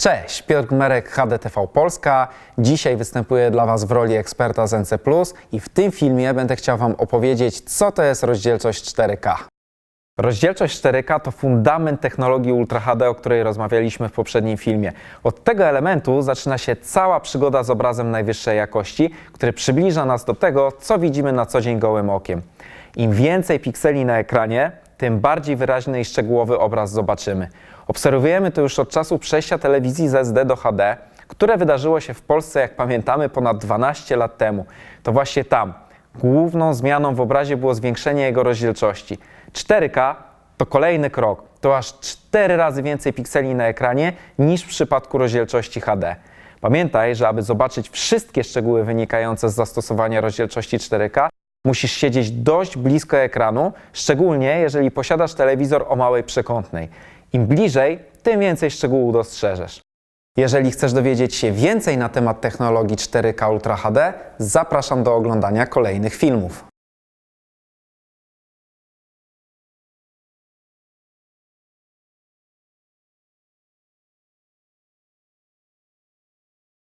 Cześć, Piotr Gmerek, HDTV Polska. Dzisiaj występuję dla Was w roli eksperta z NC+, i w tym filmie będę chciał Wam opowiedzieć, co to jest rozdzielczość 4K. Rozdzielczość 4K to fundament technologii Ultra HD, o której rozmawialiśmy w poprzednim filmie. Od tego elementu zaczyna się cała przygoda z obrazem najwyższej jakości, który przybliża nas do tego, co widzimy na co dzień gołym okiem. Im więcej pikseli na ekranie, tym bardziej wyraźny i szczegółowy obraz zobaczymy. Obserwujemy to już od czasu przejścia telewizji z SD do HD, które wydarzyło się w Polsce, jak pamiętamy, ponad 12 lat temu. To właśnie tam główną zmianą w obrazie było zwiększenie jego rozdzielczości. 4K to kolejny krok. To aż 4 razy więcej pikseli na ekranie niż w przypadku rozdzielczości HD. Pamiętaj, że aby zobaczyć wszystkie szczegóły wynikające z zastosowania rozdzielczości 4K, musisz siedzieć dość blisko ekranu, szczególnie jeżeli posiadasz telewizor o małej przekątnej. Im bliżej, tym więcej szczegółów dostrzeżesz. Jeżeli chcesz dowiedzieć się więcej na temat technologii 4K Ultra HD, zapraszam do oglądania kolejnych filmów.